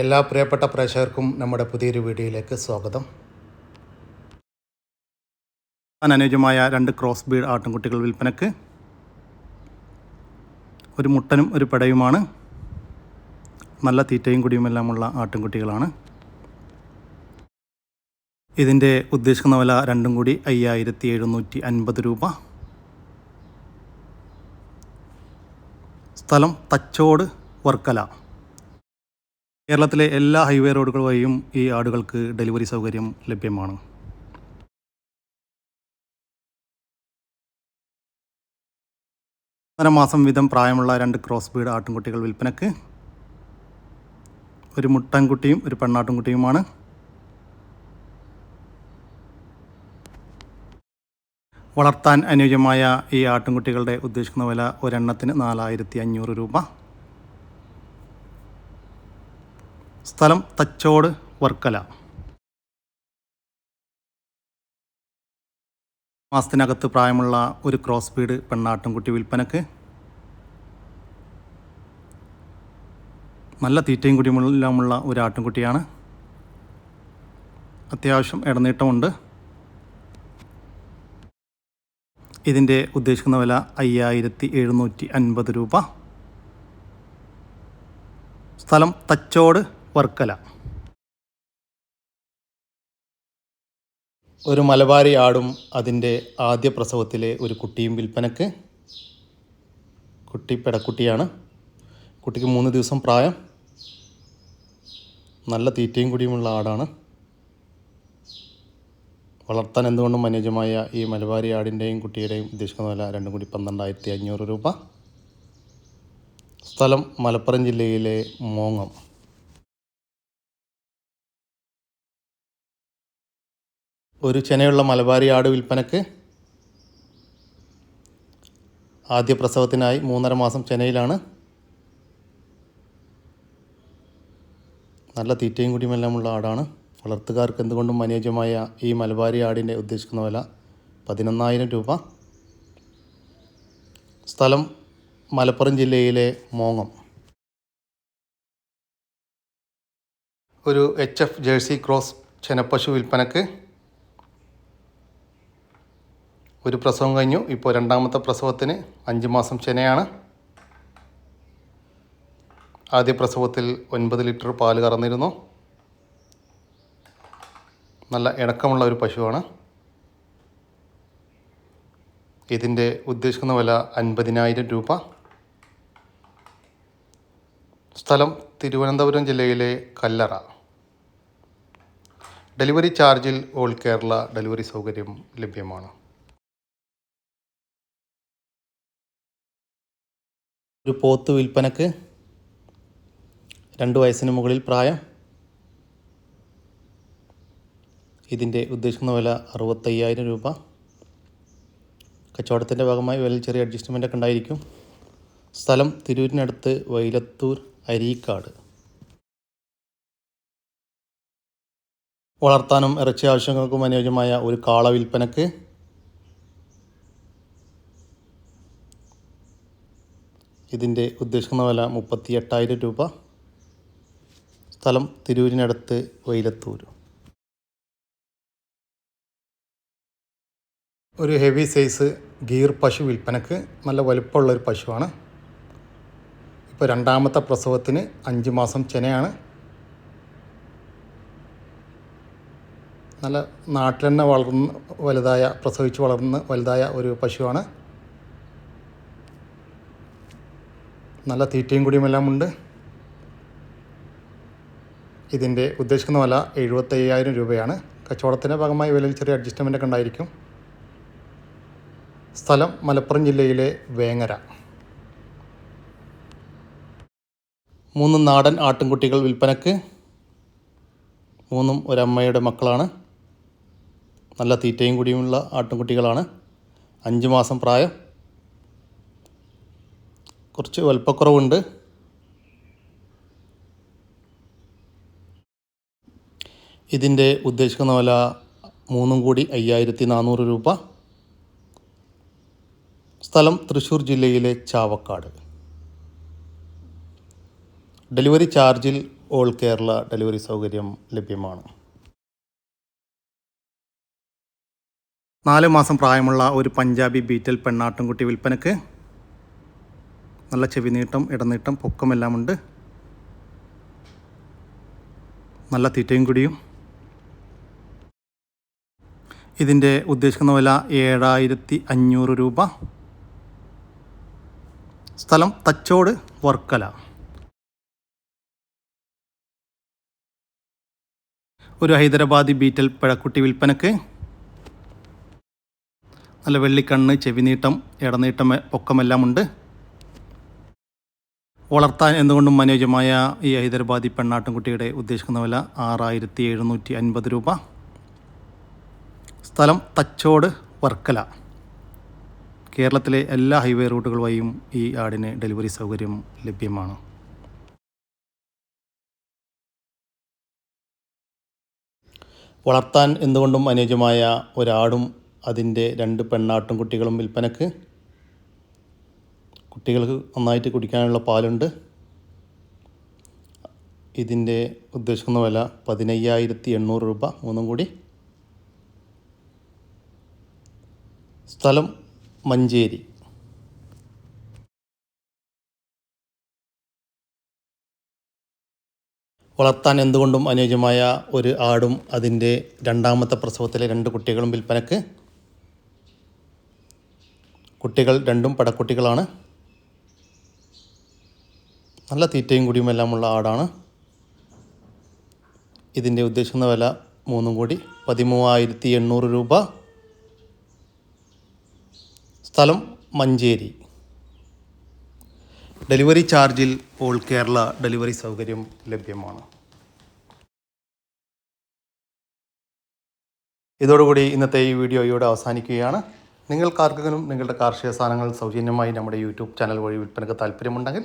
എല്ലാ പ്രിയപ്പെട്ട പ്രേക്ഷകർക്കും നമ്മുടെ പുതിയൊരു വീഡിയോയിലേക്ക് സ്വാഗതം. അനുയോജ്യമായ രണ്ട് ക്രോസ് ബീഡ് ആട്ടിൻകുട്ടികൾ വിൽപ്പനക്ക്. ഒരു മുട്ടനും ഒരു പെടയുമാണ്. നല്ല തീറ്റയും കുടിയുമെല്ലാമുള്ള ആട്ടിൻകുട്ടികളാണ്. ഇതിന്റെ ഉദ്ദേശിക്കുന്ന വില രണ്ടും കൂടി അയ്യായിരത്തി എഴുന്നൂറ്റി അൻപത് രൂപ. സ്ഥലം തച്ചോട് വർക്കല. കേരളത്തിലെ എല്ലാ ഹൈവേ റോഡുകൾ വഴിയും ഈ ആടുകൾക്ക് ഡെലിവറി സൗകര്യം ലഭ്യമാണ്. ഒന്നര മാസം വീതം പ്രായമുള്ള രണ്ട് ക്രോസ് ബീഡ് ആട്ടിൻകുട്ടികൾ വിൽപ്പനക്ക്. ഒരു മുട്ടൻകുട്ടിയും ഒരു പെണ്ണാട്ടിൻകുട്ടിയുമാണ്. വളർത്താൻ അനുയോജ്യമായ ഈ ആട്ടിൻകുട്ടികളുടെ ഉദ്ദേശിക്കുന്ന വില ഒരെണ്ണത്തിന് നാലായിരത്തി അഞ്ഞൂറ് രൂപ. സ്ഥലം തച്ചോട് വർക്കല. മാസത്തിനകത്ത് പ്രായമുള്ള ഒരു ക്രോസ് ബീഡ് പെണ്ണാട്ടിൻകുട്ടി വിൽപ്പനക്ക് നല്ല തീറ്റയും കുടിമുള്ള ഒരു ആട്ടിൻകുട്ടിയാണ് അത്യാവശ്യം ഇടനീട്ടമുണ്ട്. ഇതിന്റെ ഉദ്ദേശിക്കുന്ന വില അയ്യായിരത്തി എഴുന്നൂറ്റി അൻപത് രൂപ. സ്ഥലം തച്ചോട് വർക്കല. ഒരു മലബാരി ആടും അതിന്റെ ആദ്യ പ്രസവത്തിലെ ഒരു കുട്ടിയും വിൽപ്പനക്ക്. കുട്ടി പെടക്കുട്ടിയാണ്. കുട്ടിക്ക് മൂന്ന് ദിവസം പ്രായം. നല്ല തീറ്റയും കുടിയുമുള്ള ആടാണ്. വളർത്താൻ എന്തുകൊണ്ടും അനുയോജ്യമായ ഈ മലബാരി ആടിന്റെയും കുട്ടിയുടെയും ഉദ്ദേശിക്കുന്ന വില രണ്ടും കൂടി പന്ത്രണ്ടായിരത്തി അഞ്ഞൂറ് രൂപ. സ്ഥലം മലപ്പുറം ജില്ലയിലെ മോങ്ങം. ഒരു ചെനയുള്ള മലബാരി ആട് വിൽപ്പനക്ക് ആദ്യ പ്രസവത്തിനായി മൂന്നര മാസം ചെനയിലാണ്. നല്ല തീറ്റയും കുടിയുമെല്ലാമുള്ള ആടാണ്. വളർത്തുകാർക്ക് എന്തുകൊണ്ടും അനുയോജ്യമായ ഈ മലബാരി ആടിന്റെ ഉദ്ദേശിക്കുന്ന വില പതിനൊന്നായിരം രൂപ. സ്ഥലം മലപ്പുറം ജില്ലയിലെ മോങ്ങം. ഒരു എച്ച് എഫ് ജേഴ്സി ക്രോസ് ചെനപ്പശു വിൽപ്പനക്ക് ഒരു പ്രസവം കഴിഞ്ഞു. ഇപ്പോൾ രണ്ടാമത്തെ പ്രസവത്തിന് അഞ്ച് മാസം ചെനയാണ് ആദ്യ പ്രസവത്തിൽ ഒൻപത് ലിറ്റർ പാൽ കറന്നിരുന്നു. നല്ല ഇണക്കമുള്ള ഒരു പശുവാണ്. ഇതിന്റെ ഉദ്ദേശിക്കുന്ന വില അൻപതിനായിരം രൂപ. സ്ഥലം തിരുവനന്തപുരം ജില്ലയിലെ കല്ലറ. ഡെലിവറി ചാർജിൽ ഓൾ കേരള ഡെലിവറി സൗകര്യം ലഭ്യമാണ്. ഒരു പോത്ത് വിൽപ്പനക്ക് രണ്ട് വയസ്സിന് മുകളിൽ പ്രായം. ഇതിന്റെ ഉദ്ദേശിക്കുന്ന വില അറുപത്തയ്യായിരം രൂപ. കച്ചവടത്തിന്റെ ഭാഗമായി വില ചെറിയ അഡ്ജസ്റ്റ്മെന്റ് ഒക്കെ ഉണ്ടായിരിക്കും. സ്ഥലം തിരൂരിനടുത്ത് വൈലത്തൂർ അരീക്കാട്. വളർത്താനും ഇറച്ചി ആവശ്യങ്ങൾക്കും അനുയോജ്യമായ ഒരു കാള വിൽപ്പനക്ക് ഇതിന്റെ ഉദ്ദേശിക്കുന്ന വില മുപ്പത്തി എട്ടായിരം രൂപ. സ്ഥലം തിരൂരിനടുത്ത് വൈലത്തൂർ. ഒരു ഹെവി സൈസ് ഗീർ പശു വിൽപ്പനക്ക് നല്ല വലുപ്പമുള്ളൊരു പശുവാണ്. ഇപ്പോൾ രണ്ടാമത്തെ പ്രസവത്തിന് അഞ്ച് മാസം ചെനയാണ്. നല്ല നാട്ടിൽ തന്നെ വളർന്ന് വലുതായ പ്രസവിച്ച് വളർന്ന് വലുതായ ഒരു പശുവാണ്. നല്ല തീറ്റയും കൂടിയുമെല്ലാം ഉണ്ട് ഇതിന്റെ ഉദ്ദേശിക്കുന്ന വില എഴുപത്തയ്യായിരം രൂപയാണ്. കച്ചവടത്തിന്റെ ഭാഗമായി വിലയിൽ ചെറിയ അഡ്ജസ്റ്റ്മെന്റ് ഒക്കെ ഉണ്ടായിരിക്കും. സ്ഥലം മലപ്പുറം ജില്ലയിലെ വേങ്ങര. മൂന്ന് നാടൻ ആട്ടിൻകുട്ടികൾ വിൽപ്പനക്ക്. മൂന്നും ഒരമ്മയുടെ മക്കളാണ്. നല്ല തീറ്റയും കൂടിയുമുള്ള ആട്ടിൻകുട്ടികളാണ്. അഞ്ച് മാസം പ്രായം. കുറച്ച് വലുപ്പക്കുറവുണ്ട്. ഇതിന്റെ ഉദ്ദേശിക്കുന്ന വില മൂന്നും കൂടി അയ്യായിരത്തി നാനൂറ് രൂപ. സ്ഥലം തൃശ്ശൂർ ജില്ലയിലെ ചാവക്കാട്. ഡെലിവറി ചാർജിൽ ഓൾ കേരള ഡെലിവറി സൗകര്യം ലഭ്യമാണ്. നാല് മാസം പ്രായമുള്ള ഒരു പഞ്ചാബി ബീറ്റൽ പെണ്ണാട്ടുംകുട്ടി വിൽപ്പനക്ക് നല്ല ചെവി നീട്ടം ഇടനീട്ടം പൊക്കമെല്ലാം ഉണ്ട്. നല്ല തീറ്റയും കുടിയും. ഇതിന്റെ ഉദ്ദേശിക്കുന്ന വില ഏഴായിരത്തി അഞ്ഞൂറ് രൂപ. സ്ഥലം തച്ചോട് വർക്കല. ഒരു ഹൈദരാബാദി ബീറ്റൽ പിഴക്കുട്ടി വിൽപ്പനക്ക്. നല്ല വെള്ളിക്കണ്ണ് ചെവിനീട്ടം ഇടനീട്ടം പൊക്കമെല്ലാം ഉണ്ട്. വളർത്താൻ എന്തുകൊണ്ടും അനുയോജ്യമായ ഈ ഹൈദരാബാദി പെണ്ണാട്ടുംകുട്ടിയുടെ ഉദ്ദേശിക്കുന്ന വില ആറായിരത്തി എഴുന്നൂറ്റി അൻപത് രൂപ. സ്ഥലം തച്ചോട് വർക്കല. കേരളത്തിലെ എല്ലാ ഹൈവേ റൂട്ടുകൾ വഴിയും ഈ ആടിന് ഡെലിവറി സൗകര്യം ലഭ്യമാണ്. വളർത്താൻ എന്തുകൊണ്ടും അനുയോജ്യമായ ഒരാടും അതിന്റെ രണ്ട് പെണ്ണാട്ടും കുട്ടികളും വിൽപ്പനക്ക് കുട്ടികൾക്ക് നന്നായിട്ട് കുടിക്കാനുള്ള പാലുണ്ട്. ഇതിന്റെ ഉദ്ദേശിക്കുന്ന വില പതിനയ്യായിരത്തി എണ്ണൂറ് രൂപ മൂന്നും കൂടി. സ്ഥലം മഞ്ചേരി. വളർത്താൻ എന്തുകൊണ്ടും അനുയോജ്യമായ ഒരു ആടും അതിന്റെ രണ്ടാമത്തെ പ്രസവത്തിലെ രണ്ട് കുട്ടികളും വിൽപ്പനക്ക്. കുട്ടികൾ രണ്ടും പടക്കുട്ടികളാണ്. നല്ല തീറ്റയും കുടിയും എല്ലാമുള്ള ആടാണ്. ഇതിന്റെ ഉദ്ദേശിക്കുന്ന വില മൂന്നും കൂടി. പതിമൂവായിരത്തി എണ്ണൂറ് രൂപ. സ്ഥലം മഞ്ചേരി. ഡെലിവറി ചാർജിൽ ഓൾ കേരള ഡെലിവറി സൗകര്യം ലഭ്യമാണ്. ഇതോടുകൂടി ഇന്നത്തെ ഈ വീഡിയോ ഇവിടെ അവസാനിക്കുകയാണ്. നിങ്ങൾക്കാർക്കെങ്കിലും നിങ്ങളുടെ കാർഷിക സാധനങ്ങൾ സൗജന്യമായി നമ്മുടെ യൂട്യൂബ് ചാനൽ വഴി വിൽപ്പനക്ക് താല്പര്യമുണ്ടെങ്കിൽ